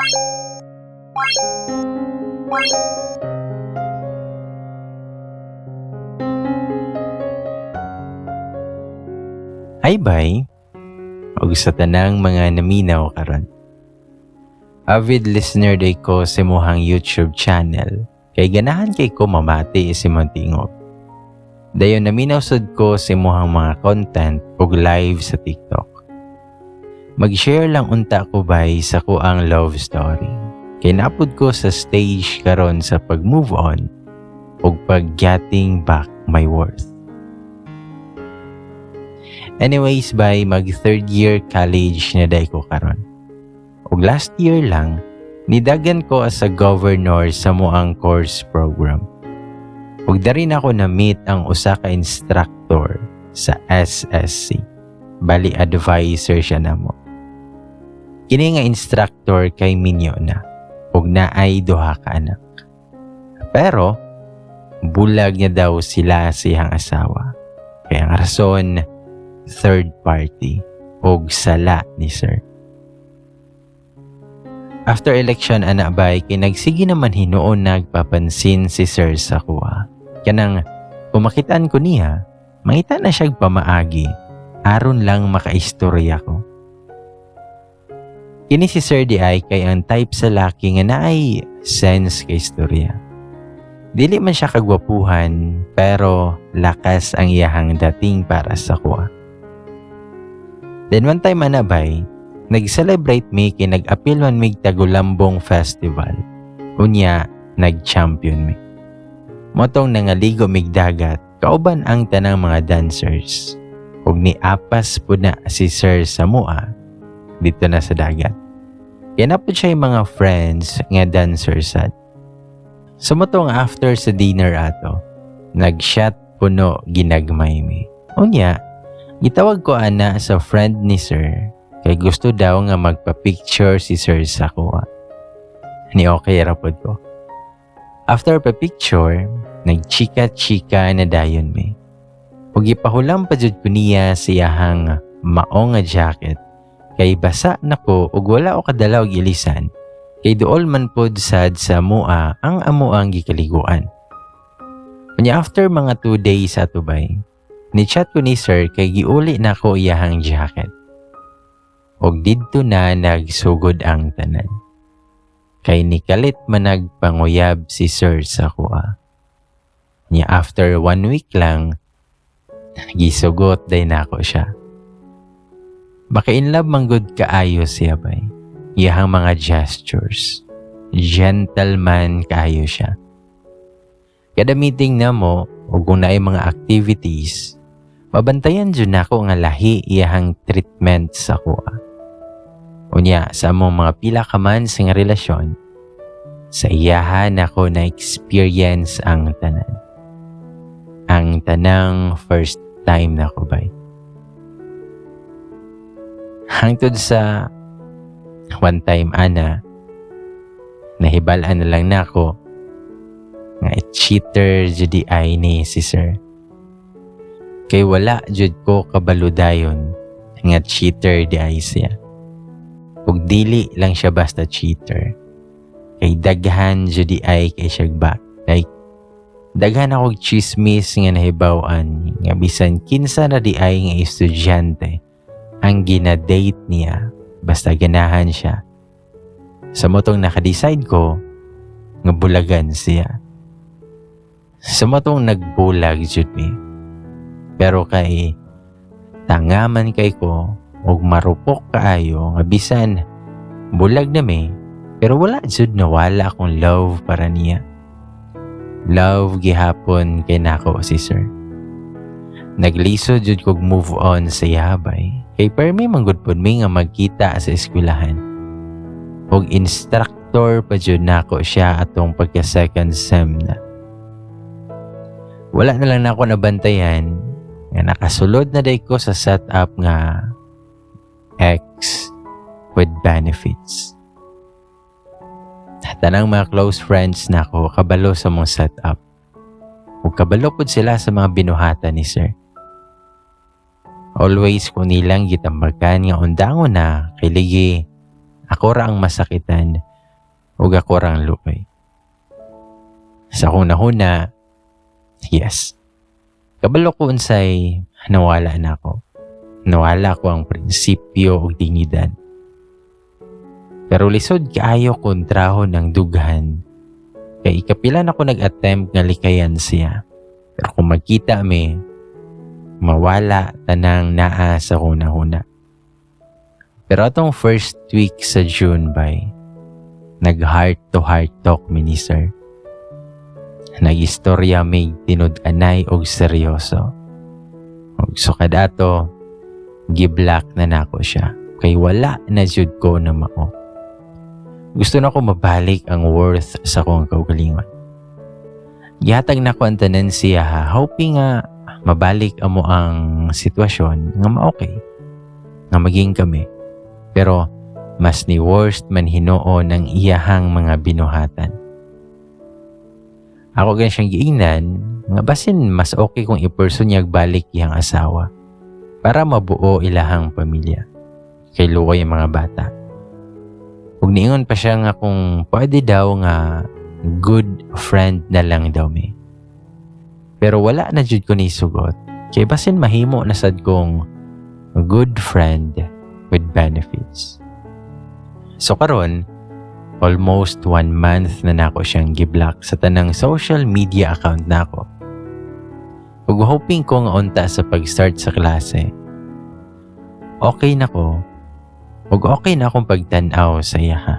Hi bye. Og sa tanang mga naminaw karon. Avid listener day ko sa muhang YouTube channel. Kay ganahan kay ko mamati si Montingog. Dayon naminaw sad ko sa muhang mga content ug live sa TikTok. Mag-share lang unta ko bay sa ko ang love story. Kay napud ko sa stage karon sa pag-move on ug pag-getting back my worth. Anyways, by mag third year college na day ko karon. Ug last year lang, nidagan ko as a governor sa moang course program. Ug dari na ako na-meet ang usa ka instructor sa SSC. Bali advisor siya namo. Kini nga instructor kay minyo na ug naay duha ka anak. Pero bulag niya daw sila siyang asawa. Kaya ang rason, third party og sala ni sir. After election ana bay kay nagsige naman hinuon nagpapansin si sir sa kuha. Kanang kumakitaan ko niya, mangita na siya pamaagi aron lang makaistorya ko. Kini si Sir di ay kay ang type sa laki nga naay sense kay istorya. Dili man siya kagwapuhan pero lakas ang iyahang dating para sa kuha. Then one time anabay, nag-celebrate mi kay nag-appeal man mig Tagulambong Festival. Unya, nag-champion mi. Motong nangaligo mig dagat, kauban ang tanang mga dancers. Ug ni apas po na si Sir Samua dito na sa dagat. Kaya napod siya yung mga friends nga dancers at. Sumutong after sa dinner ato, nag-shot puno ginagmay mi. Unya, Gitawag ko ana sa friend ni Sir kay gusto daw nga magpa-picture si Sir sa kuha. Ni okay rapod ko. After pa-picture, nagchika-chika na dayon mi. Ug ipahulam pa jud ko niya siyahang mao nga jacket kay basa nako ug wala o kadalaw og ilisan kay duol man pod sad sa mua ang amuang gikaliguan. Kanya after mga 2 days sa tubay, ni chat ko ni sir kay giuli na ko iyahang jacket. Og didto na nagsugod ang tanan. Kay nikalit man nagpanguyab si sir sa kuha. Niya after one week lang, gisugot day na ako siya. Baka in love man good kaayo siya bay. Iyahang mga gestures. Gentleman kaayo siya. Kada meeting na mo, o kung naay mga activities, mabantayan dyan ako nga lahi iyahang treatment sa kuha. Unya, sa among mga pila ka man sa relasyon, sa iyahan ako na experience ang tanan. Ang tanang first time na ko bay. Hangtod sa one time ana, nahibalaan na lang na ako nga cheater judi ay ni si sir. Kay wala jud ko kabaludayon nga cheater di ay siya. Ug dili lang siya basta cheater. Kay daghan judi ay kay siya back. Like, daghan ako chismis nga nahibawan nga bisan kinsa na di ay nga estudyante ang ginadate niya basta ganahan siya. Sa motong nakadecide ko nga bulagan siya. Sa matong nagbulag jud mi. Pero kay tangaman kay ko ug marupok kaayo nga bisan bulag na mi pero wala jud nawala akong love para niya. Love gihapon kay nako si sir. Nagliso jud kog move on sa yabay. Kay permi manggod pod mi nga magkita sa eskwelahan. Og instructor pa jud nako siya atong pagka second sem na wala na lang na ako nabantayan nga nakasulod na day ko sa setup nga X with benefits. Tanang mga close friends na ako kabalo sa mong setup. Ug kabalo pod sila sa mga binuhatan ni sir. Always ko nilang gitambakan nga undangon na kay ligi ako ra ang masakitan ug ako rang luoy. Sa kuna-huna, yes. Kabalo ko unsay nawala na ako. Nawala ko ang prinsipyo ug dignidad. Pero lisod kaayo kontrahon ng dughan. Kay ikapilan ako nag-attempt nga likayan siya. Pero kung magkita mi, mawala tanang naa sa huna-huna. Pero atong first week sa June by, nag-heart to heart talk mi ni sir. Nag-istorya may tinud-anay og seryoso. Og sukad ato, giblock na nako siya. Kay wala na jud ko na mao. Gusto na ko mabalik ang worth sa kong kaugalingon. Gihatag na ko ang tanan siya ha, hoping nga mabalik amo ang sitwasyon nga ma-okay. Nga maging kami. Pero mas ni worst man hinoo ng iyahang mga binuhatan. Ako gan siyang giingnan, nga basin mas okay kung i-person niya balik iyang asawa para mabuo ilahang pamilya. Kay luoy ang mga bata. Ug niingon pa siya nga kung pwede daw nga good friend na lang daw mi. Pero wala na jud ko ni sugot. Kay basin mahimo na sad kong good friend with benefits. So karon, almost one month na nako siyang giblock sa tanang social media account nako. Ug hoping ko nga unta sa pag-start sa klase. Okay na ko. Ug okay na akong pagtan-aw sa iya ha.